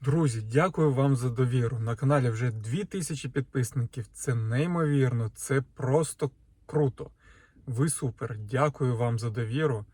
Друзі, дякую вам за довіру. На каналі вже 2000 підписників. Це неймовірно, це просто круто. Ви супер. Дякую вам за довіру.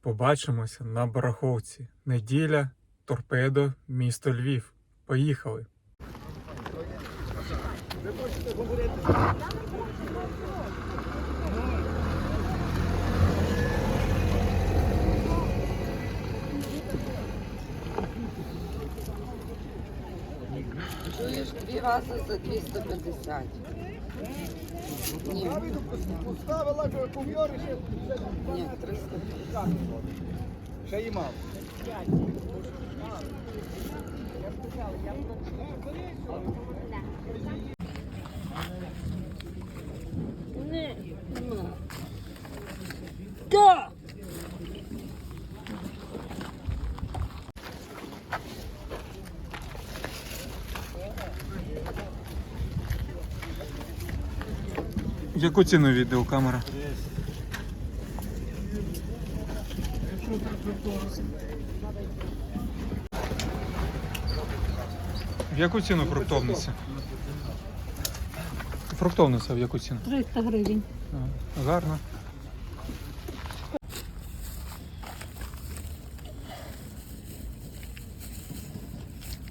Побачимося на бараховці. Неділя, торпедо, місто Львів. Поїхали! Чуєш, дві рази за 250. Ні, Поставила що ще. ні, 300. Ще й мав. Да! Яку ціну відеокамера? В яку ціну фруктовниця? Фруктовниця в яку ціну? 300 гривень. А, Гарно.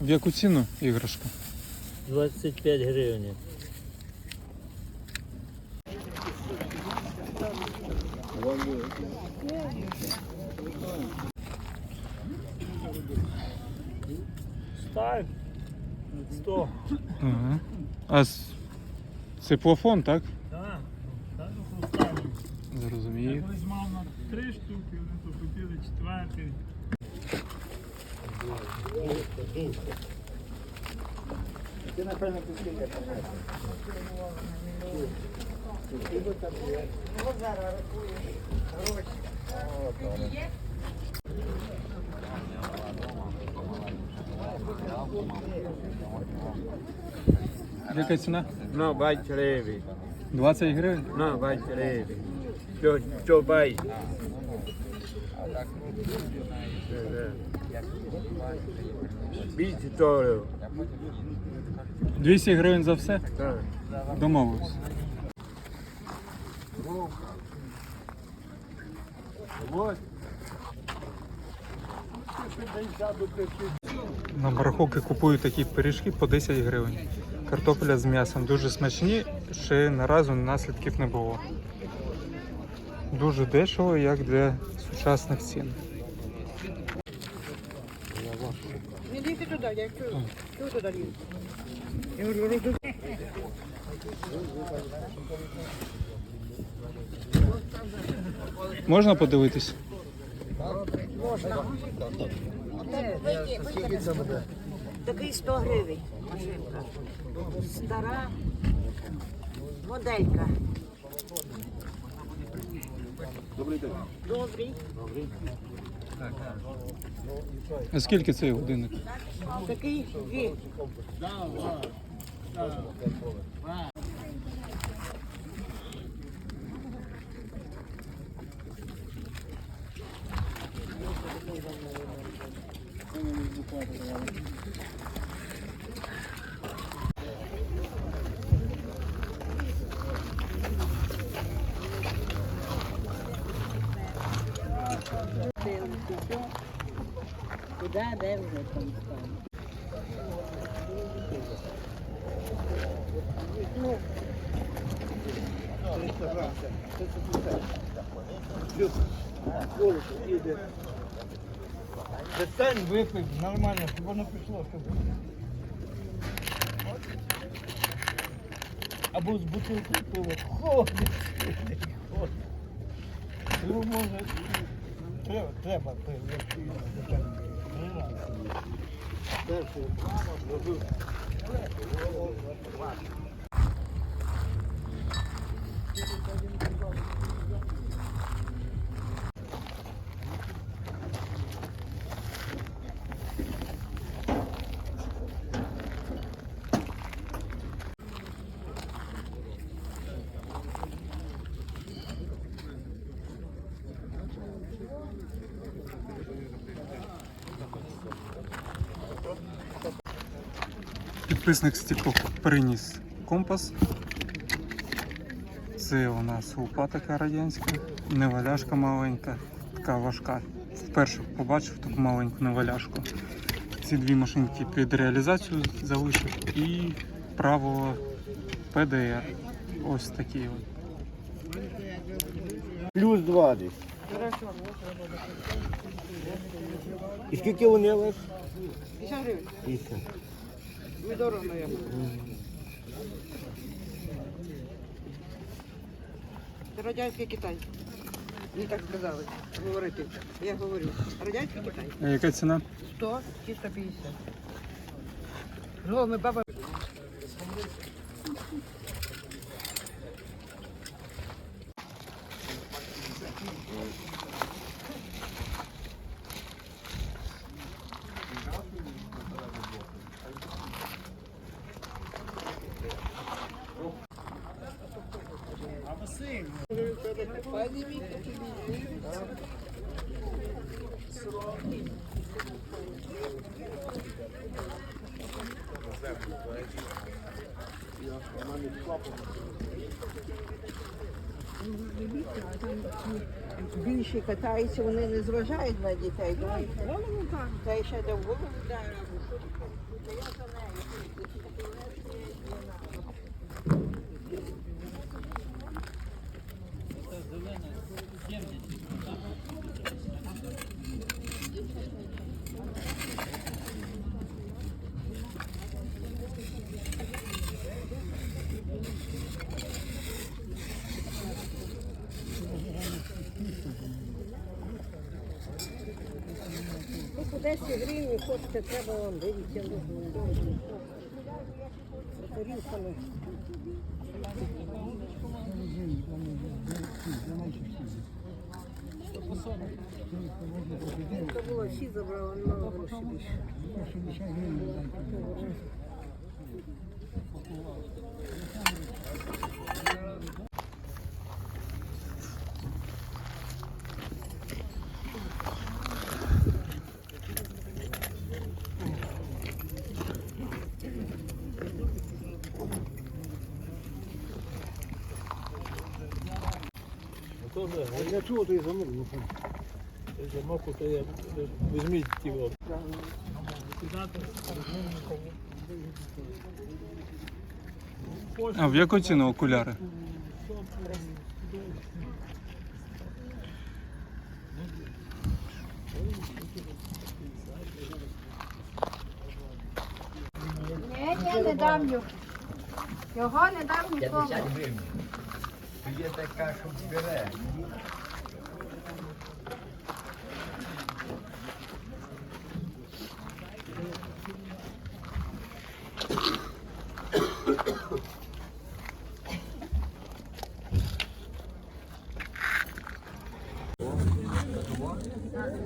В яку ціну іграшка? 25 гривень. Ставь 100. Ага. А с- це плафон, так? Так, так. Я Зрозумію. колись мав на три штуки, вони то купили четвертий. Ти напевно кускіння Яка ціна? Ну, бать левий. 20 гривень. Ну, бать левий. Що, що бай? Бійте то. 200 гривень за все? Так. Домовився. На барахолки купую такі пиріжки по 10 гривень. Картопля з м'ясом дуже смачні, ще наразу наслідків не було. Дуже дешево, як для сучасних цін. Я Можна подивитись? Такий 100 гривень машинка. Стара моделька. Добрий день. Добрий. А скільки цей годинник? Такий дві. Куди, де вже там стане? Достань випив, нормально, щоб воно пішло, щоб. Або з бутилки пива. Ходить, ходить. Ну, може, треба, треба пиво, Thank you. Підписник з TikTok приніс компас. Це у нас лупа така радянська, неваляшка маленька, така важка. Вперше побачив таку маленьку неваляшку. Ці дві машинки під реалізацію залишив і право ПДР. Ось такі от. Плюс два десь. І скільки вони у вас? 50 гривень. 50. Ви. Це радянський Китай. Мені так сказали. Говорити. Я говорю. Радянський Китай. А яка ціна? 100 чи 150. Ну, ми баба. Більше катаються, вони не зважають на дітей. Думають, та й ще до голову я за нею. По 10 гривень хочете, треба вам дивіться. Порізано. Це було всі забрали, мало грошей більше. А для чого ти замок? Замок, то я візьміть його. А в яку ціну окуляри? Ні, ні, не дам його. Його не дам нікому. Є така, що бере.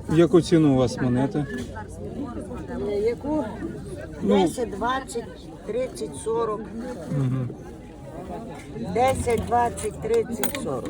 Яку ціну у вас монети? Яку? Ну. 10, 20, 30, 40. Угу. 10, 20, 30, 40.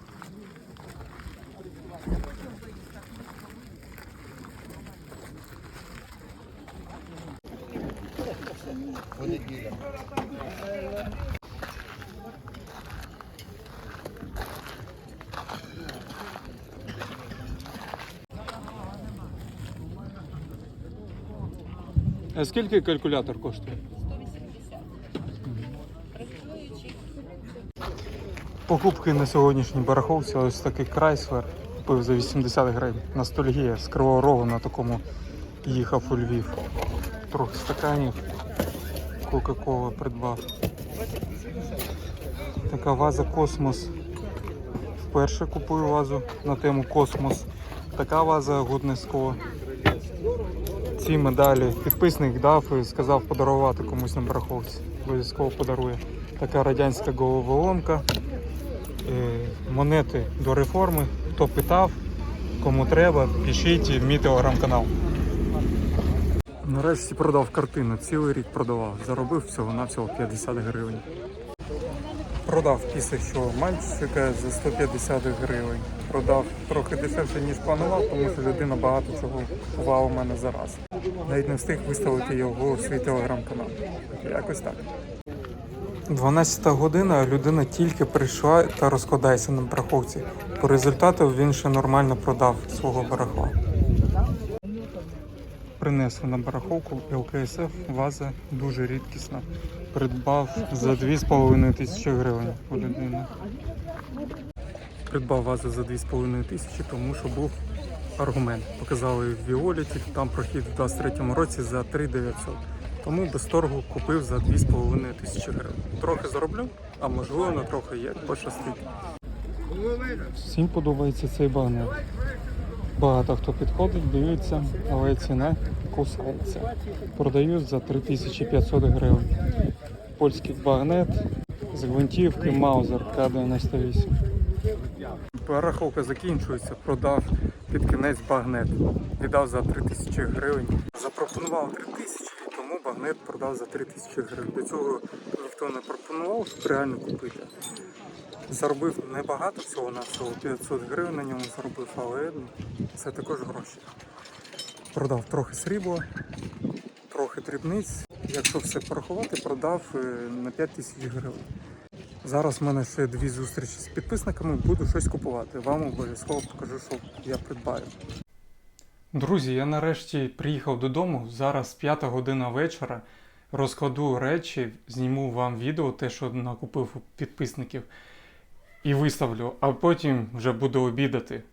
скільки калькулятор коштує? 180. Покупки на сьогоднішній бараховці ось такий Крайслер. Купив за 80 гривень. Ностальгія з Кривого Рогу на такому їхав у Львів. Трохи стаканів. Кока-кола придбав. Така ваза Космос вперше купую вазу на тему космос. Така ваза Гуднеско. Ці медалі підписник дав і сказав подарувати комусь на бараховці. Обов'язково подарує. Така радянська головоломка. Е, Монети до реформи. Хто питав, кому треба, пишіть в мій телеграм-канал. Нарешті продав картину, цілий рік продавав. Заробив всього на всього 50 гривень. Продав після що мальчика за 150 гривень. Продав трохи дешевше, ніж планував, тому що людина багато чого купувала у мене зараз. Навіть не встиг виставити його у свій телеграм-канал. Якось так. 12 година, людина тільки прийшла та розкладається на бараховці. По результату він ще нормально продав свого барахла. Принесли на бараховку ЛКСФ ваза дуже рідкісна. Придбав за 2,5 тисячі гривень у людини. Придбав вазу за 2,5 тисячі, тому що був аргумент. Показали в Віоліті, там прохід в 23-му році за 3,900. Тому без торгу купив за 2,5 тисячі гривень. Трохи зароблю, а можливо на трохи як пощастить. Всім подобається цей багнет. Багато хто підходить, дивиться, але ціна кусається. Продають за 3500 гривень. Польський багнет з гвинтівки Маузер К-98. Пораховка закінчується, продав під кінець багнет. Віддав за 3000 гривень. Запропонував 3000, тому багнет продав за 3000 гривень. До цього ніхто не пропонував, реально купити. Заробив небагато всього на всього 500 гривень на ньому заробив, але це також гроші. Продав трохи срібла, трохи дрібниць. Якщо все порахувати, продав е, на 5 тисяч гривень. Зараз в мене ще дві зустрічі з підписниками, буду щось купувати. Вам обов'язково покажу, що я придбаю. Друзі, я нарешті приїхав додому. Зараз 5 година вечора. Розкладу речі, зніму вам відео, те, що накупив у підписників, і виставлю, а потім вже буду обідати,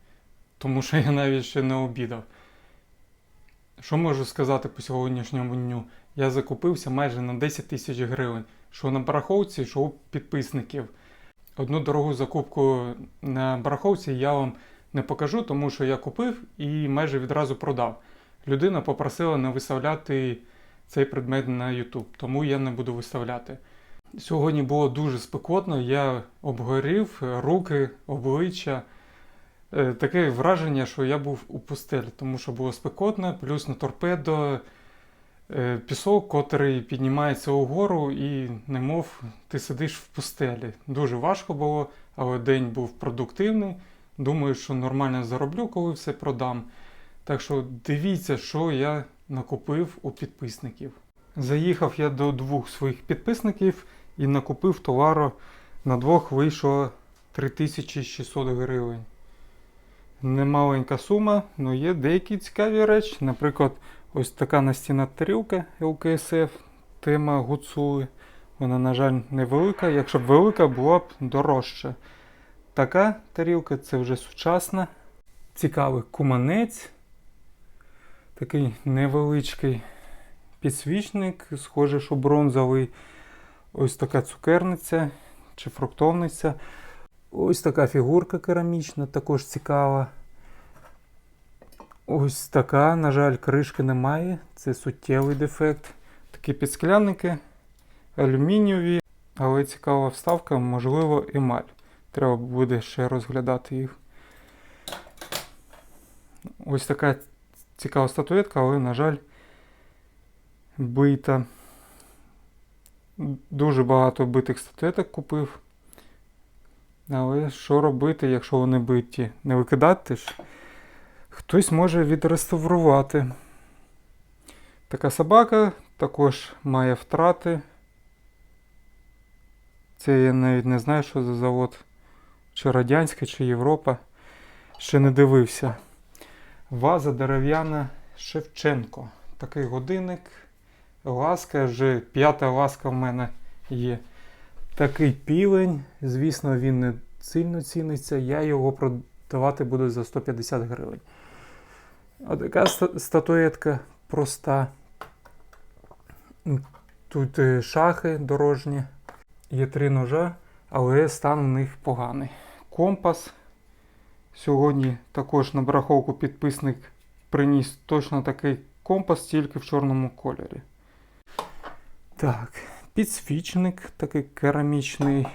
тому що я навіть ще не обідав. Що можу сказати по сьогоднішньому дню? Я закупився майже на 10 тисяч гривень, що на бараховці, що у підписників. Одну дорогу закупку на бараховці я вам не покажу, тому що я купив і майже відразу продав. Людина попросила не виставляти цей предмет на YouTube, тому я не буду виставляти. Сьогодні було дуже спекотно, я обгорів руки, обличчя. Е, Таке враження, що я був у пустелі, тому що було спекотно, плюс на торпедо пісок, котрий піднімається угору, і немов ти сидиш в пустелі. Дуже важко було, але день був продуктивний. Думаю, що нормально зароблю, коли все продам. Так що дивіться, що я накупив у підписників. Заїхав я до двох своїх підписників і накупив товару. На двох вийшло 3600 гривень. Немаленька сума, але є деякі цікаві речі. Наприклад, ось така настінна тарілка ЛКСФ, тема гуцули. Вона, на жаль, невелика. Якщо б велика, була б дорожча. Така тарілка це вже сучасна. Цікавий куманець. Такий невеличкий підсвічник, схоже, що бронзовий. Ось така цукерниця чи фруктовниця. Ось така фігурка керамічна, також цікава. Ось така, на жаль, кришки немає. Це суттєвий дефект. Такі підсклянники алюмінієві, але цікава вставка, можливо, емаль. Треба буде ще розглядати їх. Ось така цікава статуетка, але, на жаль, бита. Дуже багато битих статуеток купив. Але що робити, якщо вони биті? Не викидати ж? Хтось може відреставрувати. Така собака також має втрати. Це я навіть не знаю, що за завод. Чи Радянська, чи Європа. Ще не дивився. Ваза дерев'яна Шевченко. Такий годинник. Ласка, вже п'ята ласка в мене є. Такий півень, звісно, він не сильно ціниться. Я його продавати буду за 150 гривень. А така статуетка проста. Тут е, шахи дорожні. Є три ножа, але стан у них поганий. Компас Сьогодні також на барахолку підписник приніс точно такий компас, тільки в чорному кольорі. Так, підсвічник такий керамічний.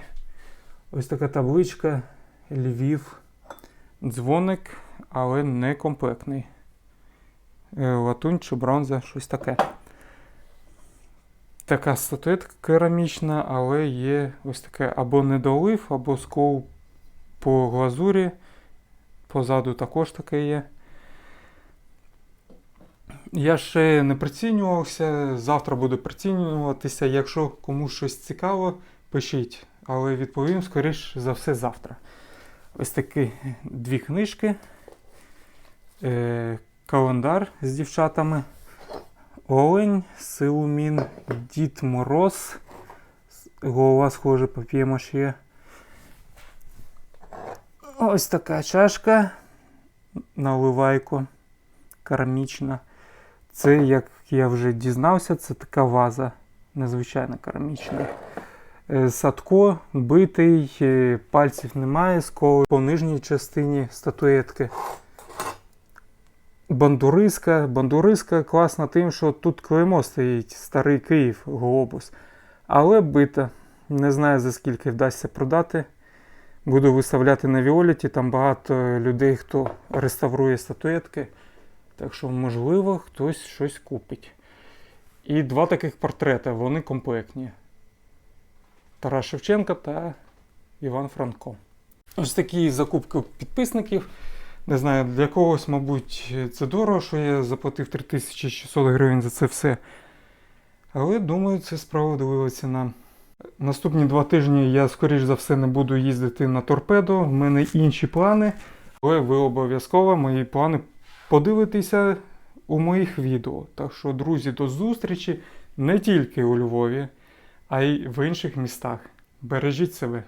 Ось така табличка Львів. Дзвоник, але не комплектний. Е, Латунь чи бронза, щось таке. Така статуетка керамічна, але є ось таке або недолив, або скол по глазурі. Позаду також таке є. Я ще не прицінювався, завтра буду прицінюватися. Якщо комусь щось цікаво, пишіть, але відповім, скоріш за все, завтра. Ось такі дві книжки, е, календар з дівчатами, Олень, Силумін, Дід Мороз, голова схоже пап'є-маше. Ось така чашка, наливайко, керамічна. Це, як я вже дізнався, це така ваза, незвичайно керамічна. Е, Садко битий, е, пальців немає, сколи по нижній частині статуетки. Бандуриска. Бандуриска класна тим, що тут клеймо стоїть, старий Київ, глобус. Але бита. Не знаю за скільки вдасться продати. Буду виставляти на Віоліті, там багато людей, хто реставрує статуетки. Так що, можливо, хтось щось купить. І два таких портрети, вони комплектні. Тарас Шевченка та Іван Франко. Ось такі закупки підписників. Не знаю, для когось, мабуть, це дорого, що я заплатив 3600 гривень за це все. Але думаю, це справедлива ціна. Наступні два тижні я, скоріш за все, не буду їздити на торпедо. В мене інші плани. Але ви обов'язково мої плани подивитеся у моїх відео. Так що, друзі, до зустрічі не тільки у Львові, а й в інших містах. Бережіть себе.